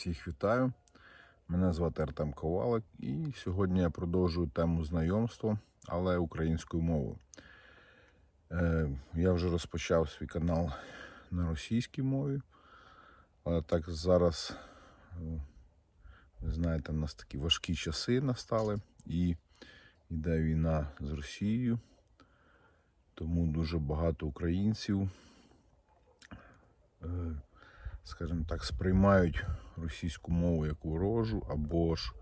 Всіх вітаю. Мене звати Артем Ковалик і сьогодні я продовжую тему знайомства, але українською мовою. Е, я вже розпочав свій канал на російській мові, але так зараз, е, ви знаєте, в нас такі важкі часи настали і йде війна з Росією, тому дуже багато українців. Скажімо так, сприймають російську мову як ворожу, або ж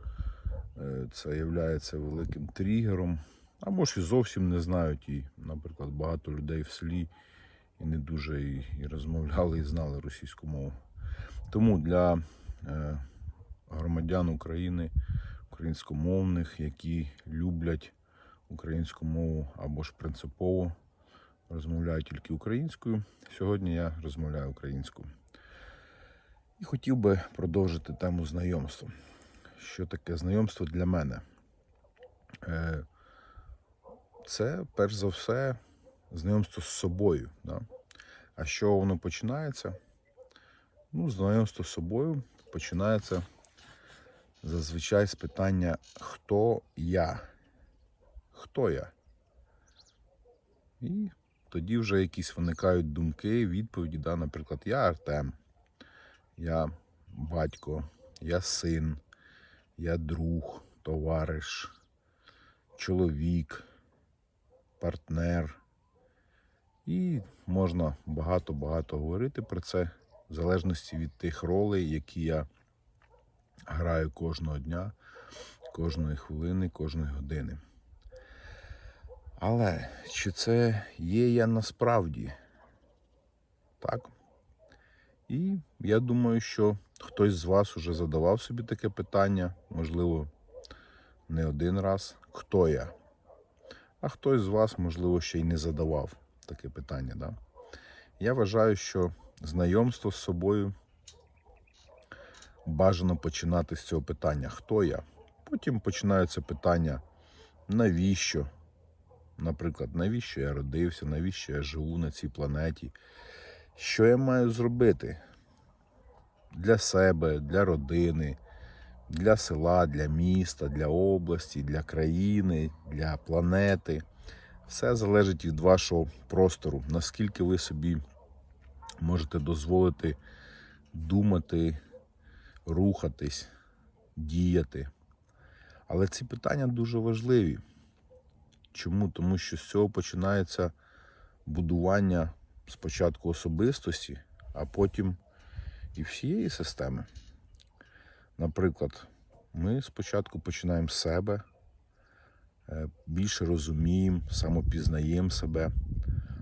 е, це є великим тригером, або ж і зовсім не знають. І, наприклад, багато людей в селі і не дуже і, і розмовляли, і знали російську мову. Тому для е, громадян України, українськомовних, які люблять українську мову або ж принципово розмовляють тільки українською, сьогодні я розмовляю українською. І хотів би продовжити тему знайомства. Що таке знайомство для мене? Е, Це перш за все знайомство з собою. Да? А що воно починається? Ну, знайомство з собою починається зазвичай з питання хто я? Хто я? І тоді вже якісь виникають думки, відповіді, да? наприклад, я Артем. Я батько, я син, я друг, товариш, чоловік, партнер. І можна багато-багато говорити про це, в залежності від тих ролей, які я граю кожного дня, кожної хвилини, кожної години. Але чи це є я насправді? Так? І я думаю, що хтось з вас уже задавав собі таке питання, можливо, не один раз, хто я? А хтось з вас, можливо, ще й не задавав таке питання. Да? Я вважаю, що знайомство з собою бажано починати з цього питання, хто я? Потім починаються питання, навіщо? Наприклад, навіщо я родився, навіщо я живу на цій планеті? Що я маю зробити для себе, для родини, для села, для міста, для області, для країни, для планети? Все залежить від вашого простору, наскільки ви собі можете дозволити думати, рухатись, діяти. Але ці питання дуже важливі. Чому? Тому що з цього починається будування спочатку особистості, а потім і всієї системи. Наприклад, ми спочатку починаємо з себе, е, більше розуміємо, самопізнаємо себе,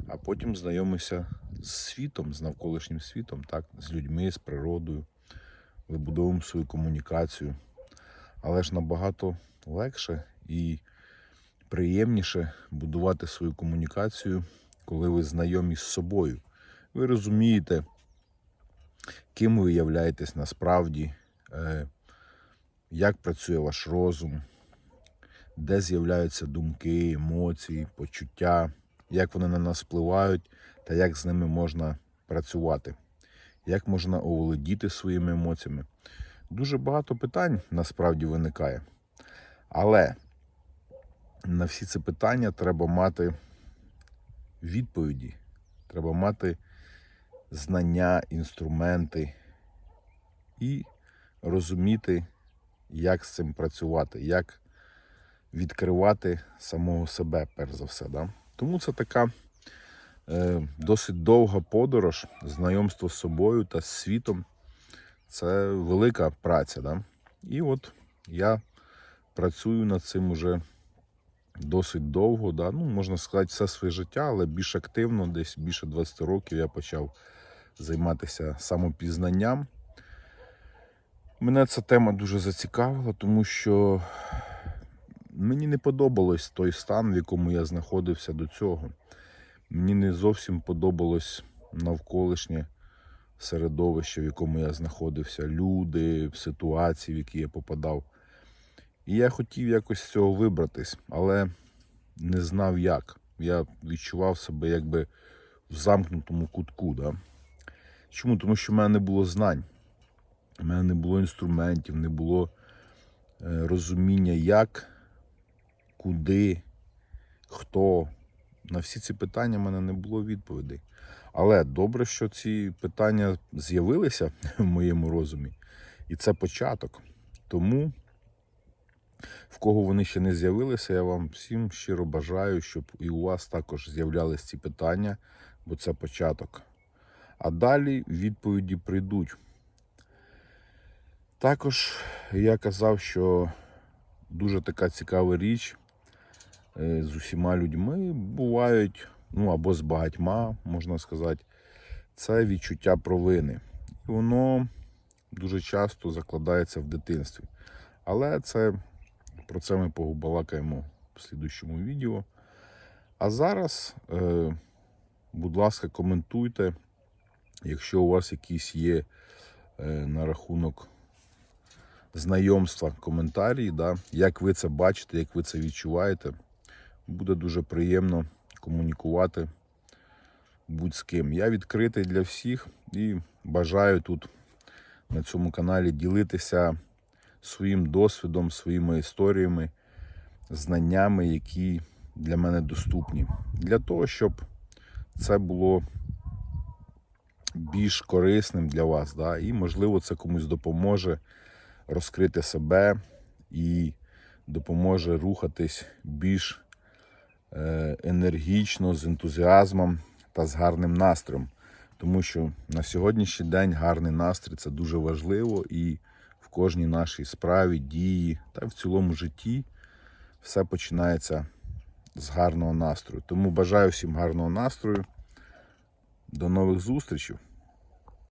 а потім знайомимося з світом, з навколишнім світом, так, з людьми, з природою, вибудовуємо свою комунікацію. Але ж набагато легше і приємніше будувати свою комунікацію, коли ви знайомі з собою. Ви розумієте, ким ви являєтесь насправді, е, як працює ваш розум, де з'являються думки, емоції, почуття, як вони на нас впливають та як з ними можна працювати, як можна оволодіти своїми емоціями. Дуже багато питань насправді виникає. Але на всі ці питання треба мати відповіді, треба мати знання, інструменти і розуміти, як з цим працювати, як відкривати самого себе, перш за все. Да? Тому це така е, досить довга подорож, знайомство з собою та з світом. Це велика праця. Да? І от я працюю над цим уже досить довго. Да? Ну, можна сказати, все своє життя, але більш активно, десь більше 20 років я почав займатися самопізнанням. Мене ця тема дуже зацікавила, тому що мені не подобалось той стан, в якому я знаходився до цього. Мені не зовсім подобалось навколишнє середовище, в якому я знаходився, люди, ситуації, в які я попадав. І я хотів якось з цього вибратись, але не знав як. Я відчував себе якби в замкнутому кутку. Да? Чому? Тому що в мене не було знань. У мене не було інструментів, не було е, розуміння, як, куди, хто. На всі ці питання в мене не було відповідей. Але добре, що ці питання з'явилися в моєму розумі, і це початок. Тому, в кого вони ще не з'явилися, я вам всім щиро бажаю, щоб і у вас також з'являлись ці питання, бо це початок. А далі відповіді прийдуть. Також я казав, що дуже така цікава річ е, з усіма людьми бувають, ну або з багатьма, можна сказати, це відчуття провини. І воно дуже часто закладається в дитинстві. Але це про це ми побалакаємо в слідущому відео. А зараз, е, будь ласка, коментуйте, якщо у вас якісь є е, на рахунок знайомства коментарі, да, як ви це бачите, як ви це відчуваєте. Буде дуже приємно комунікувати будь з ким. Я відкритий для всіх і бажаю тут на цьому каналі ділитися своїм досвідом, своїми історіями, знаннями, які для мене доступні. Для того, щоб це було більш корисним для вас. Да? І, можливо, це комусь допоможе розкрити себе і допоможе рухатись більш е, енергічно, з ентузіазмом та з гарним настроєм. Тому що на сьогоднішній день гарний настрій це дуже важливо і кожній нашій справі, дії та в цілому житті все починається з гарного настрою. Тому бажаю всім гарного настрою. До нових зустрічей!